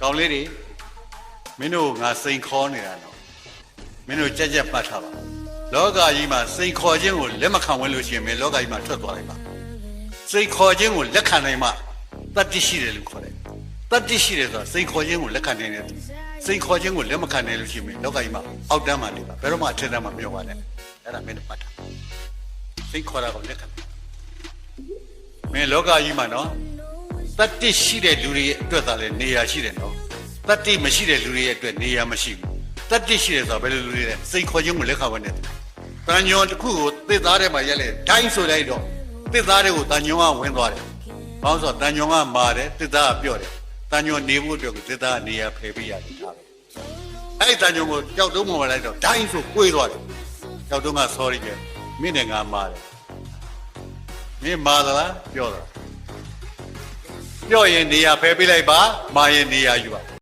ကောင်းလေးတွေမင်းတို့ငါစိန်ခေါ်နေတာနော်မင်းတို့ကြက်ကြက်ပတ်ထားပါလောကကြီးမှာစိန်ခေါ်ခြင်းကိုလက်မခံဝင်လို့ရှိရင်မင်းလောကကြီးမှာထွက်သွားလိုက်ပါစိန်ခေါ်ခြင်းကိုလက်ခံနိုင်မှတတ္တိရှိတယ်လို့ခေါ်တယ်တတ္တိရှိတယ်ဆိုတာစိန်ခေါ်ခြင်းကိုလက်ခံနိုင်တယ်စိန်ခေါ်ခြင်းကိုလက်မခံနိုင်လို့ရှိရင်မင်းလောကကြီးမှာအောက်တန်းမှာနေပါဘယ်တော့မှအထက်တန်းမှာမပြောပါနဲ့အဲ့ဒါမင်းတို့ပတ်ထားစိန်ခေါ်တာကိုလက်ခံမင်းလောကကြီးမှာနော် တတ္တိရှိတဲ့လူတွေရဲ့အတွက်သာလဲနေရာရှိတယ်နော်တတ္တိမရှိတဲ့လူတွေရဲ့အတွက်နေရာမရှိဘူးတတ္တိရှိတယ်ဆိုတာဘယ်လိုလူတွေလဲစိတ်ခေါ်ခြင်းကိုလက်ခံဝင်တယ်တန်ညွန်တစ်ခုကိုသစ်သားထဲမှာရက်လဲဒိုင်းဆိုလိုက်တော့သစ်သားတွေကိုတန်ညွန်ကဝင်သွားတယ်ဘာလို့ဆိုတော့တန်ညွန်ကမာတယ်သစ်သားကပြော့တယ်တန်ညွန်နေဖို့အတွက်ကိုသစ်သားကနေရာဖယ်ပေးရတယ်ဒါပဲအဲ့ဒီတန်ညွန်ကိုကြောက်တုံးပေါ်လိုက်တော့ဒိုင်းဆိုကိုွေးသွားတယ်ကြောက်တုံးက sorry ကြမင်းနဲ့ငါမာတယ်မင်းမာသလားပြောသလား ပြော့ရင်နေရာဖယ်ပေးလိုက်ပါမာရင်နေရာယူပါ